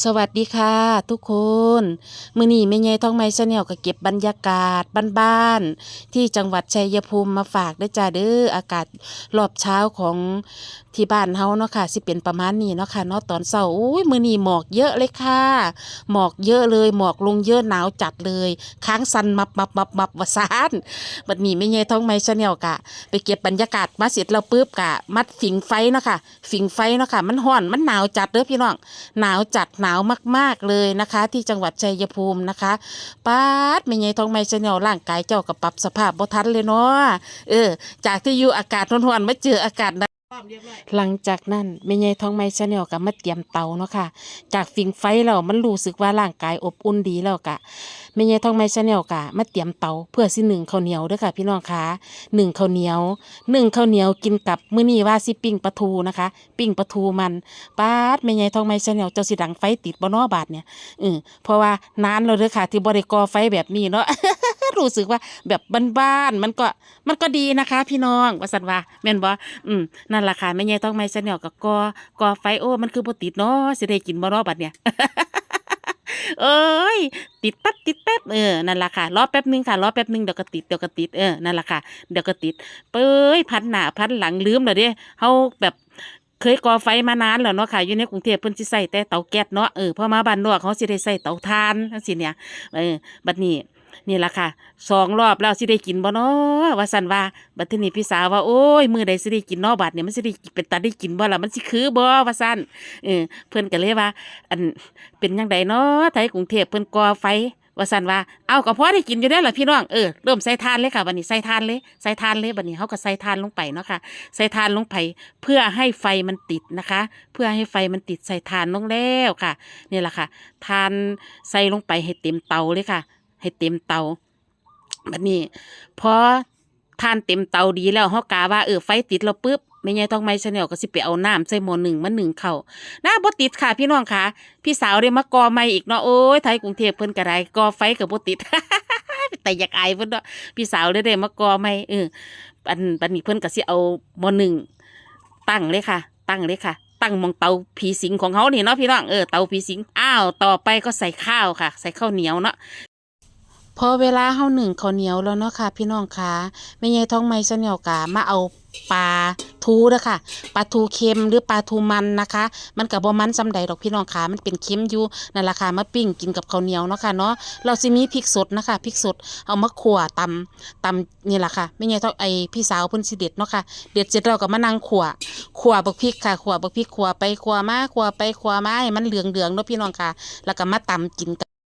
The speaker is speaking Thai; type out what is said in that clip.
สวัสดีค่ะทุกคนมื้อนี้แม่ใหญ่ท้องไม้ชาแนลก็เก็บบรรยากาศบ้านๆที่จังหวัดชัยภูมิมาฝากด้วยจ้าเด้ออากาศรอบเช้าของที่บ้านเฮาเนาะค่ะสิเป็นประมาณนี้เนาะค่ะเนาะตอนเช้าอุ้ยมื้อนี้หมอกเยอะเลยค่ะ หมอกเยอะเลยหมอกลงเยอะหนาวจัดเลยค้างสันมับมับมับมับว่าซานบัดนี้แม่ใหญ่ท้องไม้ชาแนลกะ ไปเก็บบรรยากาศมาเสร็จแล้วปุ๊บกะ มัดฝิงไฟเนาะค่ะฝิงไฟเนาะค่ะมันร้อนมันหนาวจัดเด้อพี่น้องหนาวจัดหนาวมากๆเลยนะคะ ที่จังหวัดชัยภูมินะคะป้าดไม่ไงท้องไม่ชะแนวร่างกายเจ้ากับปรับสภาพบ่ทันเลยเนาะเออ จากที่อยู่อากาศร้อนๆมาเจออากาศ หนาวหลังจากนั้นแม่ใหญ่ท้องไม้ชาแนลก็มาเตรียมเตาเนาะค่ะ จากฝิงไฟแล้วมันรู้สึกว่าร่างกายอบอุ่นดีแล้วกะแม่ใหญ่ท้องไม้ชาแนลกะมาเตรียมเตาเพื่อสิหนึ่งข้าวเหนียวเด้อค่ะ พี่น้องคะหนึ่งข้าวเหนียวหนึ่งข้าวเหนียวกินกับมื้อนี้ว่าสิปิ้งปลาทูนะคะ ปิ้งปลาทูมันป้าดแม่ใหญ่ท้องไม้ชาแนลเจ้าสิดังไฟติดบ่นาะบาดเนี่ยเออเพราะว่านานแล้วเด้อค่ะ ที่บ่ได้ก่อไฟแบบนี้เนาะ รู้สึกว่าแบบบ้านๆมันก็มันก็ดีนะคะ พี่น้องว่าสันว่าแม่นบ่อืมนั่นล่ะค่ะแม่ใหญ่ท้องไม้ชาแนลก็ก่อก่อไฟโอ้มันคือบ่ติดเนาะสิได้กินบ่เนาะบัดเนี่ยเอ้ยติดแป๊บติดแป๊บเออนั่นล่ะค่ะรอแป๊บนึงค่ะรอแป๊บนึงเดี๋ยวก็ติดเดี๋ยวก็ติดเออนั่นล่ะค่ะเดี๋ยวก็ติดเป้ยพันหน้าพันหลังลืมแล้วเด้เฮาแบบเคยก่อไฟมานานแล้วเนาะค่ะอยู่ในกรุงเทพเพิ่นสิใส่แต่เตาแก๊สเนาะเออพอมาบ้านนอกเขาสิได้ใส่เตาถ่านจังซี่เนี่ยเออบัดนี้ นี่ล่ะค่ะสองรอบแล้วสิได้กินบ่เนาะว่าซั่นว่าบัดทีนี้พี่สาวว่าโอ้ยมือใดสิได้กินเนาะบัดเนี่ยมันสิได้เป็นตาได้กินบ่ล่ะมันสิคือบ่ว่าซั่นเออเพิ่นก็เลยว่า อันเป็นจังไดเนาะไทยกรุงเทพเพิ่นก่อไฟว่าสันว่า เอาก็พอได้กินอยู่ได้อล่ะพี่น้อง เออ เริ่มใส่ทานเลยค่ะบัดนี้ใส่ทานเลย ใส่ทานเลยบัดนี้เขาก็ใส่ทานลงไปเนาะค่ะ ใส่ทานลงไปเพื่อให้ไฟมันติดนะคะ เพื่อให้ไฟมันติดใส่ทานลงแล้วค่ะ นี่แหละค่ะ ทานใส่ลงไปให้เต็มเตาเลยค่ะ ให้เต็มเตาบัดนี้พอทานเต็มเตาดีแล้วเฮากาว่าเออไฟติดแล้วปุ๊บแม่ยายต้องไม่ชาแนลก็สิไปเอาน้ำใส่หม้อหนึ่งมาหนึ่งเข้าน้าบ่ติดค่ะพี่น้องค่ะ พี่สาวได้มากอไม่อีกเนาะโอ้ยไทยกรุงเทพเพิ่นก็ได้กอไฟกับบ่ติดแต่อยากอายเพิ่นเนาะพี่สาวได้ได้มากอไม่เอออันบัดนี้เพิ่นก็สิเอาหม้อหนึ่งตั้งเลยค่ะ ตั้งเลยค่ะ ตั้งมองเตาผีสิงของเขานี่เนาะพี่น้องเออเตาผีสิงอ้าวต่อไปก็ใส่ข้าวค่ะ ใส่ข้าวเหนียวเนาะ พอเวลาเฮาหนึ่งข้าวเหนียวแล้วเนาะค่ะ พี่น้องค่ะแม่ยายท้องไม้เหนียวกามาเอาปลาทูเด้อค่ะปลาทูเค็มหรือปลาทูมันนะคะ มันกับบ่มันซำใดดอกพี่น้องค่ะมันเป็นเค็มอยู่นั่นล่ะค่ะมาปิ้งกินกับข้าวเหนียวเนาะค่ะเนาะเราสิมีพริกสดนะคะพริกสดเอามาขั่วตำตำนี่แหละค่ะไม่ไงต้องไอพี่สาวเพิ่นสิเด็ดเนาะค่ะเด็ดเสร็จแล้วก็มานั่งขั่วขั่วบักพริกค่ะขั่วบักพริกขั่วไปขั่วมาขั่วไปขั่วมาให้มันเหลืองๆเนาะพี่น้องค่ะ แล้วก็มาตำกินกับ